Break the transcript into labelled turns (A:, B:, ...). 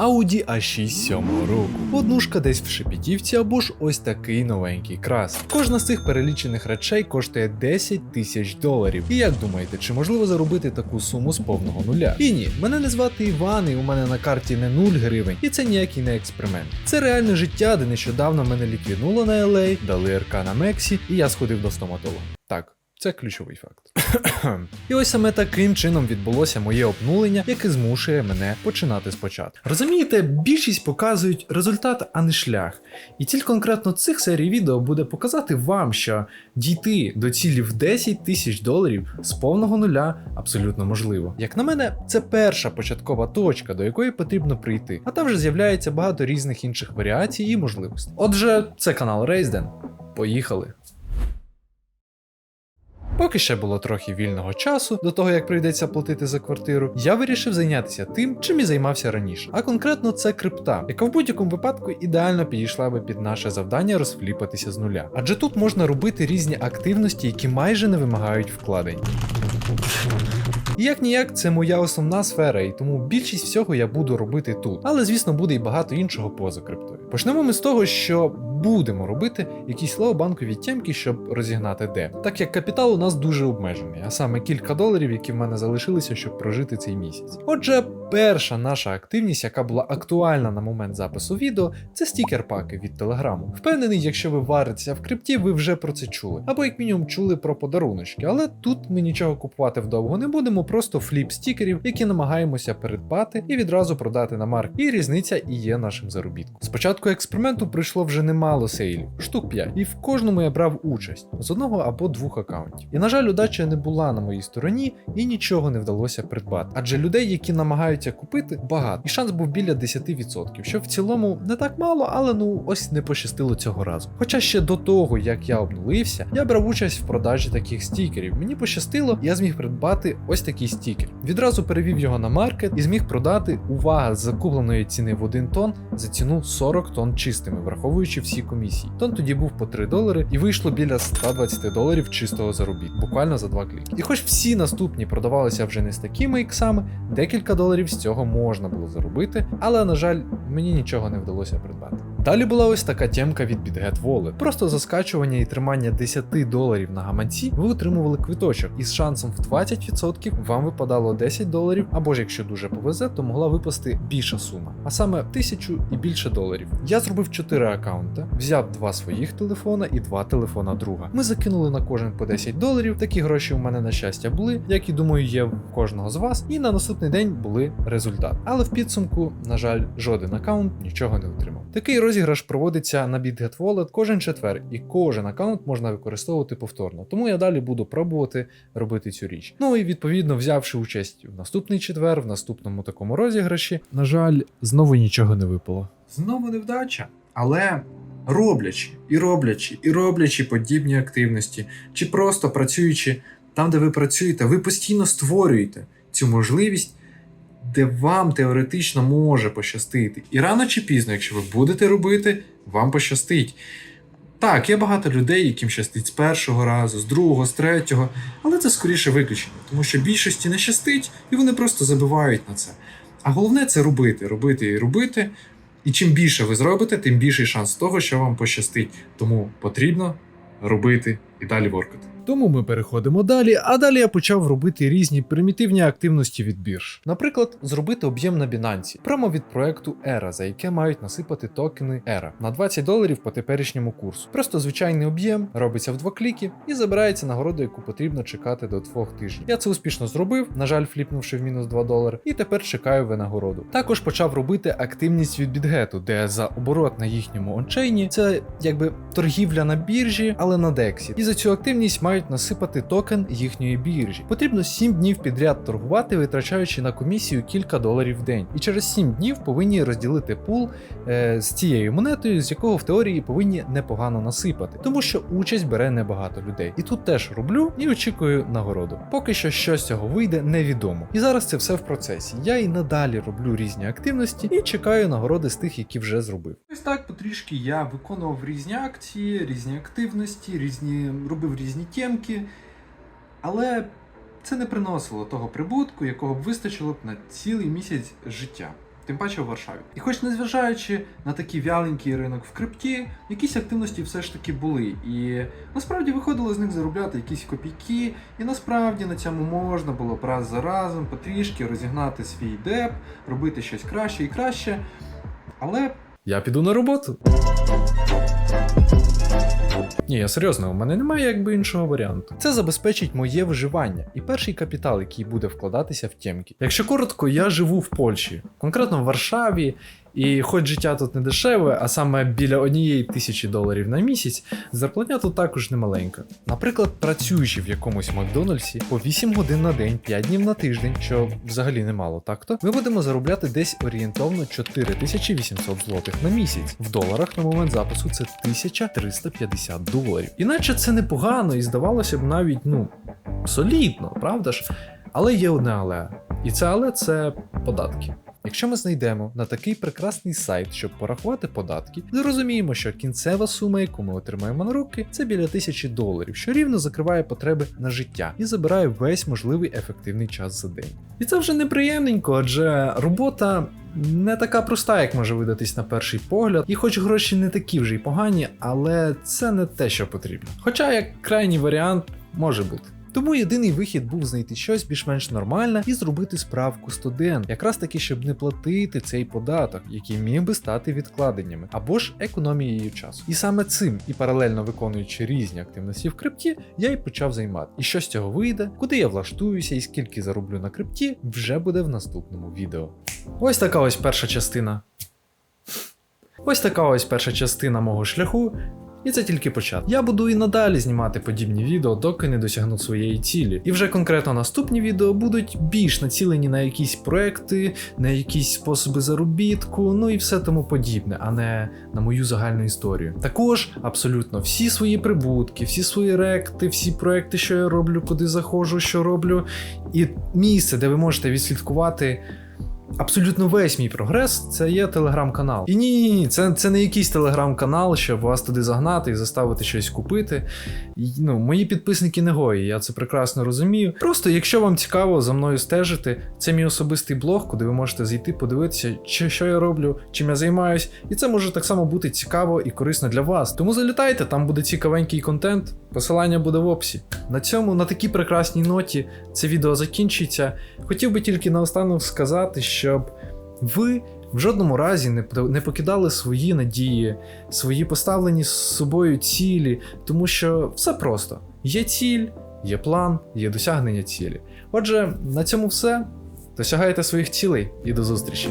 A: Audi A6 7 року, однушка десь в Шепетівці або ж ось такий новенький крас. Кожна з цих перелічених речей коштує 10 тисяч доларів. І як думаєте, чи можливо заробити таку суму з повного нуля? І ні, мене не звати Іван, і у мене на карті не 0 гривень, і це ніякий не експеримент. Це реальне життя, де нещодавно мене ліквіднуло на LA, дали РК на Мексі, і я сходив до стоматолога. Так. Це ключовий факт. і ось саме таким чином відбулося моє обнулення, яке змушує мене починати спочатку. Розумієте, більшість показують результат, а не шлях. І ціль конкретно цих серій відео буде показати вам, що дійти до цілі в 10 тисяч доларів з повного нуля абсолютно можливо. Як на мене, це перша початкова точка, до якої потрібно прийти, а там вже з'являється багато різних інших варіацій і можливостей. Отже, це канал Рейзден. Поїхали! Поки ще було трохи вільного часу до того, як прийдеться платити за квартиру, я вирішив зайнятися тим, чим і займався раніше. А конкретно це крипта, яка в будь-якому випадку ідеально підійшла би під наше завдання розфліпатися з нуля. Адже тут можна робити різні активності, які майже не вимагають вкладень. І як ніяк, це моя основна сфера, і тому більшість всього я буду робити тут. Але звісно буде і багато іншого поза криптою. Почнемо ми з того, що будемо робити якісь леобанкові тємки, щоб розігнати де. Так як капітал у нас дуже обмежений, а саме кілька доларів, які в мене залишилися, щоб прожити цей місяць. Отже, перша наша активність, яка була актуальна на момент запису відео, це стікер-паки від телеграму. Впевнений, якщо ви варитеся в крипті, ви вже про це чули, або як мінімум чули про подаруночки. Але тут ми нічого купувати вдовго не будемо, просто фліп стікерів, які намагаємося придбати і відразу продати на марк. І різниця і є нашим заробітком. Спочатку експерименту прийшло вже немало сейлів, штук 5, і в кожному я брав участь з одного або двох аккаунтів. І на жаль, удача не була на моїй стороні, і нічого не вдалося придбати. Адже людей, які намагаються купити, багато, і шанс був біля 10%, що в цілому не так мало, але ну ось не пощастило цього разу. Хоча ще до того, як я обнулився, я брав участь в продажі таких стікерів. Мені пощастило, я зміг придбати ось такий стікер. Відразу перевів його на маркет і зміг продати увага з закупленої ціни в 1 тонн за ціну 40 тонн чистими, враховуючи всі комісії. Тон тоді був по 3 долари і вийшло біля 120 доларів чистого заробітку, буквально за два кліки. І хоч всі наступні продавалися вже не з такими іксами, декілька доларів з цього можна було заробити, але на жаль, мені нічого не вдалося придбати. Далі була ось така тємка від BitGet Wallet. Просто за скачування і тримання 10 доларів на гаманці ви отримували квиточок, і з шансом в 20% вам випадало 10 доларів, або ж якщо дуже повезе, то могла випасти більша сума, а саме тисячу і більше доларів. Я зробив 4 аккаунти, взяв два своїх телефона і два телефона друга. Ми закинули на кожен по 10 доларів. Такі гроші у мене на щастя були, як і думаю, є в кожного з вас. І на наступний день були результати. Але в підсумку, на жаль, жоден аккаунт нічого не отримав. Такий розіграш проводиться на BitGet Wallet кожен четвер, і кожен аккаунт можна використовувати повторно. Тому я далі буду пробувати робити цю річ. Ну і відповідно, взявши участь в наступний четвер, в наступному такому розіграші, на жаль, знову нічого не випало.
B: Знову невдача, але роблячи і роблячи, і роблячи подібні активності, чи просто працюючи там, де ви працюєте, ви постійно створюєте цю можливість, де вам теоретично може пощастити. І рано чи пізно, якщо ви будете робити, вам пощастить. Так, є багато людей, яким щастить з першого разу, з другого, з третього, але це скоріше виключення, тому що більшості не щастить, і вони просто забивають на це. А головне це робити, робити і робити. І чим більше ви зробите, тим більший шанс того, що вам пощастить. Тому потрібно робити і далі воркати.
A: Тому ми переходимо далі, а далі я почав робити різні примітивні активності від бірж. Наприклад, зробити об'єм на Binance, прямо від проекту ERA, за яке мають насипати токени ERA на 20 доларів по теперішньому курсу. Просто звичайний об'єм робиться в два кліки і забирається нагороду, яку потрібно чекати до двох тижнів. Я це успішно зробив, на жаль, фліпнувши в мінус 2 долари, і тепер чекаю винагороду. Також почав робити активність від BitGet, де за оборот на їхньому ончейні це якби торгівля на біржі, але на Дексі. І за цю активність мають насипати токен їхньої біржі. Потрібно 7 днів підряд торгувати, витрачаючи на комісію кілька доларів в день. І через 7 днів повинні розділити пул е, з цією монетою, з якого в теорії повинні непогано насипати, тому що участь бере небагато людей. І тут теж роблю і очікую нагороду. Поки що що з цього вийде, невідомо. І зараз це все в процесі. Я і надалі роблю різні активності і чекаю нагороди з тих, які вже зробив.
B: Ось так потрішки я виконував різні акції, різні активності, різні робив різні тємки, але це не приносило того прибутку, якого б вистачило б на цілий місяць життя. тим паче в Варшаві. І хоч незважаючи на такий вяленький ринок в крипті, якісь активності все ж таки були. І насправді виходило з них заробляти якісь копійки, і насправді на цьому можна було б раз за разом потрішки розігнати свій деп, робити щось краще і краще. Але
A: Я піду на роботу. Ні, я серйозно, у мене немає якби іншого варіанту. Це забезпечить моє виживання і перший капітал, який буде вкладатися в тємки. Якщо коротко, я живу в Польщі, конкретно в Варшаві, і хоч життя тут не дешеве, а саме біля однієї тисячі доларів на місяць, зарплатня тут також немаленька. Наприклад, працюючи в якомусь Макдональдсі по 8 годин на день, 5 днів на тиждень, що взагалі немало, так то ми будемо заробляти десь орієнтовно 4800 злотих на місяць. В доларах на момент запису це 1350 доларів. Іначе це непогано і здавалося б навіть ну солідно, правда ж? Але є одне але. І це але це податки. Якщо ми знайдемо на такий прекрасний сайт, щоб порахувати податки, зрозуміємо, що кінцева сума, яку ми отримаємо на руки, це біля тисячі доларів, що рівно закриває потреби на життя і забирає весь можливий ефективний час за день. І це вже неприємненько, адже робота не така проста, як може видатись на перший погляд, і хоч гроші не такі вже й погані, але це не те, що потрібно. Хоча як крайній варіант може бути. Тому єдиний вихід був знайти щось більш-менш нормальне і зробити справку студент, якраз таки, щоб не платити цей податок, який міг би стати відкладеннями або ж економією часу. І саме цим, і паралельно виконуючи різні активності в крипті, я й почав займати. І що з цього вийде, куди я влаштуюся і скільки зароблю на крипті, вже буде в наступному відео. Ось така ось перша частина. Ось така ось перша частина мого шляху. І це тільки початок. Я буду і надалі знімати подібні відео, доки не досягну своєї цілі. І вже конкретно наступні відео будуть більш націлені на якісь проекти, на якісь способи заробітку, ну і все тому подібне, а не на мою загальну історію. Також абсолютно всі свої прибутки, всі свої ректи, всі проекти, що я роблю, куди заходжу, що роблю, і місце, де ви можете відслідкувати. Абсолютно весь мій прогрес це є телеграм-канал. І ні, ні, ні, це, це не якийсь телеграм-канал, щоб вас туди загнати і заставити щось купити. І, ну, мої підписники не гої, я це прекрасно розумію. Просто, якщо вам цікаво за мною стежити, це мій особистий блог, куди ви можете зайти, подивитися, чи, що я роблю, чим я займаюсь. І це може так само бути цікаво і корисно для вас. Тому залітайте, там буде цікавенький контент. Посилання буде в описі. На цьому, на такій прекрасній ноті, це відео закінчується. Хотів би тільки наостанок сказати, щоб ви в жодному разі не, покидали свої надії, свої поставлені з собою цілі, тому що все просто: є ціль, є план, є досягнення цілі. Отже, на цьому все. Досягайте своїх цілей і до зустрічі!